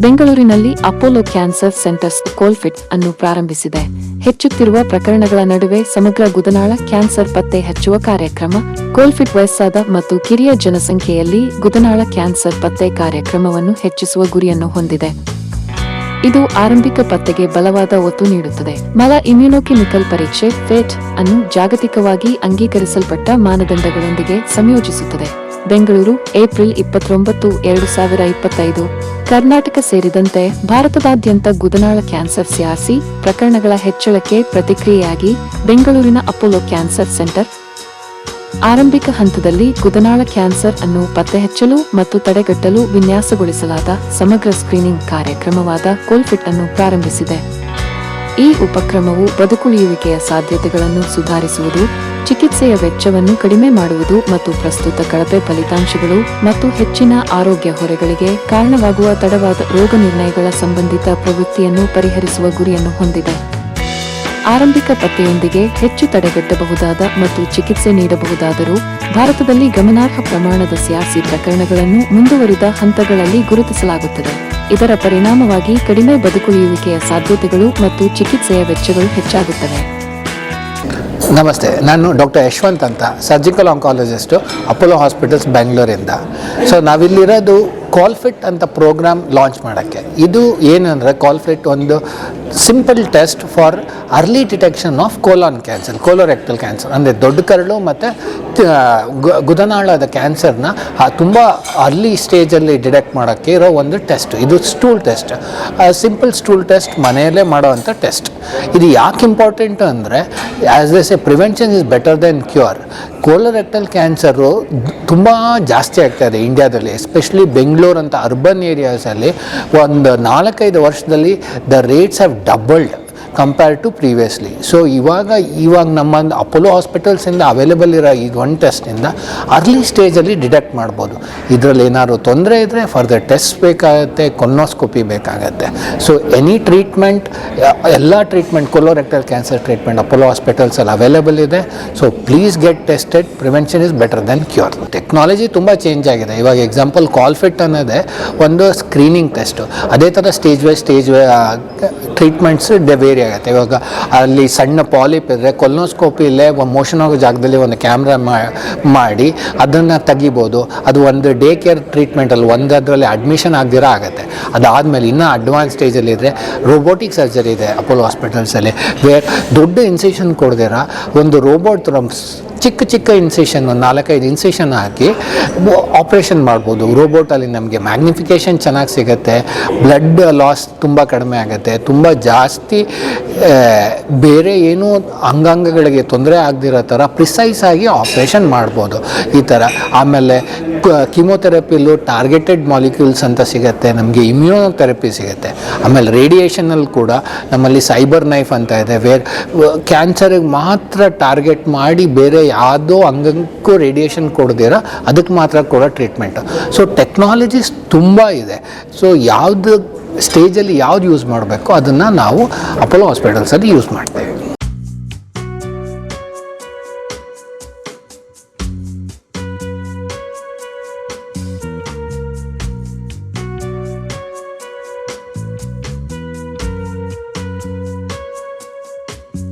ಬೆಂಗಳೂರಿನಲ್ಲಿ Apollo cancer centres ಕೋಲ್ಫಿಟ್ ಅನ್ನು ಪ್ರಾರಂಭಿಸಿದೆ. ಹೆಚ್ಚುತ್ತಿರುವ ಪ್ರಕರಣಗಳ ನಡುವೆ ಸಮಗ್ರ ಗುದನಾಳ, ಕ್ಯಾನ್ಸರ್ ಪತ್ತೆ ಹಚ್ಚುವ ಕಾರ್ಯಕ್ರಮ, ಕೋಲ್ಫಿಟ್ ವಯಸ್ಸಾದ ಮತ್ತು ಕಿರಿಯ ಜನಸಂಖ್ಯೆಯಲ್ಲಿ ಗುದನಾಳ ಕ್ಯಾನ್ಸರ್ ಪತ್ತೆ ಕಾರ್ಯಕ್ರಮವನ್ನು ಹೆಚ್ಚಿಸುವ ಗುರಿಯನ್ನು ಹೊಂದಿದೆ. ಇದು ಆರಂಭಿಕ ಪತ್ತೆಗೆ ಬಲವಾದ ಒತ್ತು ನೀಡುತ್ತದೆ. ಮಲ ಇಮ್ಯುನೋಕೆಮಿಕಲ್ ಪರೀಕ್ಷೆ, ಫೆಟ್ ಅನ್ನು ಜಾಗತಿಕವಾಗಿ ಅಂಗೀಕರಿಸಲ್ಪಟ್ಟ ಮಾನದಂಡಗಳೊಂದಿಗೆ ಸಂಯೋಜಿಸುತ್ತದೆ. ಬೆಂಗಳೂರು, ಏಪ್ರಿಲ್ ಇಪ್ಪತ್ತೊಂಬತ್ತು, ಎರಡು ಸಾವಿರ ಇಪ್ಪತ್ತೈದು. ಕರ್ನಾಟಕ ಸೇರಿದಂತೆ ಭಾರತದಾದ್ಯಂತ ಗುದನಾಳ ಕ್ಯಾನ್ಸರ್ ಸ್ಯಾಸಿ ಪ್ರಕರಣಗಳ ಹೆಚ್ಚಳಕ್ಕೆ ಪ್ರತಿಕ್ರಿಯೆಯಾಗಿ ಬೆಂಗಳೂರಿನ ಅಪೋಲೋ ಕ್ಯಾನ್ಸರ್ ಸೆಂಟರ್. ಆರಂಭಿಕ ಹಂತದಲ್ಲಿ ಗುದನಾಳ ಕ್ಯಾನ್ಸರ್ ಅನ್ನು ಪತ್ತೆಹಚ್ಚಲು ಮತ್ತು ತಡೆಗಟ್ಟಲು ವಿನ್ಯಾಸಗೊಳಿಸಲಾದ ಸಮಗ್ರ ಸ್ಕ್ರೀನಿಂಗ್ ಕಾರ್ಯಕ್ರಮವಾದ ಕೋಲ್ಫಿಟ್ ಅನ್ನು ಪ್ರಾರಂಭಿಸಿದೆ. ಈ ಉಪಕ್ರಮವು ಬದುಕುಳಿಯುವಿಕೆಯ ಸಾಧ್ಯತೆಗಳನ್ನು ಸುಧಾರಿಸುವುದು ಚಿಕಿತ್ಸೆಯ ವೆಚ್ಚವನ್ನು ಕಡಿಮೆ ಮಾಡುವುದು ಮತ್ತು ಪ್ರಸ್ತುತ ಕಳಪೆ ಫಲಿತಾಂಶಗಳು ಮತ್ತು ಹೆಚ್ಚಿನ ಆರೋಗ್ಯ ಹೊರೆಗಳಿಗೆ ಕಾರಣವಾಗುವ ತಡವಾದ ರೋಗ ನಿರ್ಣಯಗಳ ಸಂಬಂಧಿತ ಪ್ರವೃತ್ತಿಯನ್ನು ಪರಿಹರಿಸುವ ಗುರಿಯನ್ನು ಹೊಂದಿದೆ. ಆರಂಭಿಕ ಪತ್ತೆಯೊಂದಿಗೆ ಹೆಚ್ಚು ತಡೆಗಟ್ಟಬಹುದಾದ ಮತ್ತು ಚಿಕಿತ್ಸೆ ನೀಡಬಹುದಾದರೂ ಭಾರತದಲ್ಲಿ ಗಮನಾರ್ಹ ಪ್ರಮಾಣದ ಸಿಯಾಸಿ ಪ್ರಕರಣಗಳನ್ನು ಮುಂದುವರಿದ ಹಂತಗಳಲ್ಲಿ ಗುರುತಿಸಲಾಗುತ್ತದೆ. ಇದರ ಪರಿಣಾಮವಾಗಿ ಕಡಿಮೆ ಬದುಕುಳಿಯುವಿಕೆಯ ಸಾಧ್ಯತೆಗಳು ಮತ್ತು ಚಿಕಿತ್ಸೆಯ ವೆಚ್ಚಗಳು ಹೆಚ್ಚಾಗುತ್ತವೆ. ನಮಸ್ತೆ ನಾನು ಡಾಕ್ಟರ್ ಯಶವಂತ್ ಅಂತ ಸರ್ಜಿಕಲ್ ಆಂಕಾಲಜಿಸ್ಟು ಅಪೋಲೋ ಹಾಸ್ಪಿಟಲ್ಸ್ ಬೆಂಗಳೂರಿಂದ ಸೊ ನಾವಿಲ್ಲಿರೋದು ಕಾಲ್ಫಿಟ್ ಅಂತ ಪ್ರೋಗ್ರಾಮ್ ಲಾಂಚ್ ಮಾಡೋಕ್ಕೆ. ಇದು ಏನಂದರೆ ಕಾಲ್ಫಿಟ್ ಒಂದು simple test for early detection of colon cancer colorectal cancer ಅಂದರೆ ದೊಡ್ಡ ಕರಳು ಮತ್ತು ಗುದನಾಳದ ಕ್ಯಾನ್ಸರ್ನ ತುಂಬ ಅರ್ಲಿ ಸ್ಟೇಜಲ್ಲಿ ಡಿಟೆಕ್ಟ್ ಮಾಡೋಕ್ಕೆ ಇರೋ ಒಂದು ಟೆಸ್ಟ್ ಇದು stool test simple stool test ಮನೆಯಲ್ಲೇ ಮಾಡೋವಂಥ ಟೆಸ್ಟ್ ಇದು ಯಾಕೆ ಇಂಪಾರ್ಟೆಂಟ್ ಅಂದರೆ as is a prevention is better than cure colorectal cancer ತುಂಬ ಜಾಸ್ತಿ ಆಗ್ತಾ ಇದೆ ಇಂಡಿಯಾದಲ್ಲಿ ಎಸ್ಪೆಷಲಿ ಬೆಂಗಳೂರು ಅಂತ ಅರ್ಬನ್ ಏರಿಯಾಸಲ್ಲಿ ಒಂದು ನಾಲ್ಕೈದು ವರ್ಷದಲ್ಲಿ the rates have doubled compare to previously so ಇವಾಗ ಇವಾಗ ನಮ್ಮ ಅಪೋಲೋ ಹಾಸ್ಪಿಟಲ್ಸಿಂದ ಅವೈಲೇಬಲ್ ಇರೋ ಈ ಒನ್ ಟೆಸ್ಟಿಂದ ಅರ್ಲಿ ಸ್ಟೇಜಲ್ಲಿ ಡಿಟೆಕ್ಟ್ ಮಾಡ್ಬೋದು. ಇದರಲ್ಲಿ ಏನಾದ್ರು ತೊಂದರೆ ಇದ್ದರೆ ಫರ್ದರ್ ಟೆಸ್ಟ್ ಬೇಕಾಗುತ್ತೆ ಕೊಲ್ನೋಸ್ಕೋಪಿ ಬೇಕಾಗತ್ತೆ. ಸೊ ಎನಿ ಟ್ರೀಟ್ಮೆಂಟ್ ಎಲ್ಲ treatment colorectal cancer treatment Apollo ಹಾಸ್ಪಿಟಲ್ಸಲ್ಲಿ available ಇದೆ. So please get tested prevention is better than cure technology ತುಂಬ ಚೇಂಜ್ ಆಗಿದೆ. ಇವಾಗ ಎಕ್ಸಾಂಪಲ್ ಕಾಲ್ಫಿಟ್ ಅನ್ನೋದೇ ಒಂದು ಸ್ಕ್ರೀನಿಂಗ್ ಟೆಸ್ಟು ಅದೇ ಥರ stage wise stage wise treatments vary ಆಗುತ್ತೆ. ಇವಾಗ ಅಲ್ಲಿ ಸಣ್ಣ ಪಾಲಿಪ್ ಇದ್ದರೆ ಕೊಲ್ನೋಸ್ಕೋಪಿಲೇ ಮೋಷನ್ ಆಗೋ ಜಾಗದಲ್ಲಿ ಒಂದು ಕ್ಯಾಮ್ರಾ ಮಾಡಿ ಅದನ್ನು ತೆಗಿಬೋದು. ಅದು ಒಂದು ಡೇ ಕೇರ್ ಟ್ರೀಟ್ಮೆಂಟಲ್ಲಿ ಒಂದು ಅದರಲ್ಲಿ ಅಡ್ಮಿಷನ್ ಆಗದಿರೋ ಆಗುತ್ತೆ. ಅದಾದಮೇಲೆ ಇನ್ನೂ ಅಡ್ವಾನ್ಸ್ ಸ್ಟೇಜಲ್ಲಿ ಇದ್ದರೆ ರೋಬೋಟಿಕ್ ಸರ್ಜರಿ ಇದೆ ಅಪೋಲೋ ಹಾಸ್ಪಿಟಲ್ಸಲ್ಲಿ ವೇರ್ ದೊಡ್ಡ ಇನ್ಸೆಷನ್ ಕೊಡ್ದಿರ, ಒಂದು ರೋಬೋಟ್ ಚಿಕ್ಕ ಚಿಕ್ಕ ಇನ್ಸೇಷನ್ ನಾಲ್ಕೈದು ಇನ್ಸೇಷನ್ ಹಾಕಿ ಆಪ್ರೇಷನ್ ಮಾಡ್ಬೋದು. ರೋಬೋಟಲ್ಲಿ ನಮಗೆ ಮ್ಯಾಗ್ನಿಫಿಕೇಷನ್ ಚೆನ್ನಾಗಿ ಸಿಗುತ್ತೆ. ಬ್ಲಡ್ ಲಾಸ್ ತುಂಬ ಕಡಿಮೆ ಆಗುತ್ತೆ. ತುಂಬ ಜಾಸ್ತಿ ಬೇರೆ ಏನೂ ಅಂಗಾಂಗಗಳಿಗೆ ತೊಂದರೆ ಆಗದಿರೋ ಥರ ಪ್ರಿಸೈಸ್ ಆಗಿ ಆಪ್ರೇಷನ್ ಮಾಡ್ಬೋದು. ಈ ಥರ. ಆಮೇಲೆ ಕಿಮೋಥೆರಪಿಲೂ ಟಾರ್ಗೆಟೆಡ್ ಮಾಲಿಕ್ಯೂಲ್ಸ್ ಅಂತ ಸಿಗುತ್ತೆ. ನಮಗೆ ಇಮ್ಯೂನೋಥೆರಪಿ ಸಿಗುತ್ತೆ. ಆಮೇಲೆ ರೇಡಿಯೇಷನಲ್ಲಿ ಕೂಡ ನಮ್ಮಲ್ಲಿ ಸೈಬರ್ ನೈಫ್ ಅಂತ ಇದೆ ವೇರ್ ಕ್ಯಾನ್ಸರಿಗೆ ಮಾತ್ರ ಟಾರ್ಗೆಟ್ ಮಾಡಿ ಬೇರೆ ಯಾವುದೋ ಅಂಗಕ್ಕೂ ರೇಡಿಯೇಷನ್ ಕೊಡ್ದಿರ ಅದಕ್ಕೆ ಮಾತ್ರ ಕೊಡೋ ಟ್ರೀಟ್ಮೆಂಟು ಸೊ ಟೆಕ್ನಾಲಜೀಸ್ ತುಂಬ ಇದೆ. ಸೊ ಯಾವುದು ಸ್ಟೇಜಲ್ಲಿ ಯಾವ್ದು ಯೂಸ್ ಮಾಡಬೇಕು ಅದನ್ನು ನಾವು ಅಪೋಲೋ ಹಾಸ್ಪಿಟಲ್ಸಲ್ಲಿ ಯೂಸ್ ಮಾಡ್ತೇವೆ.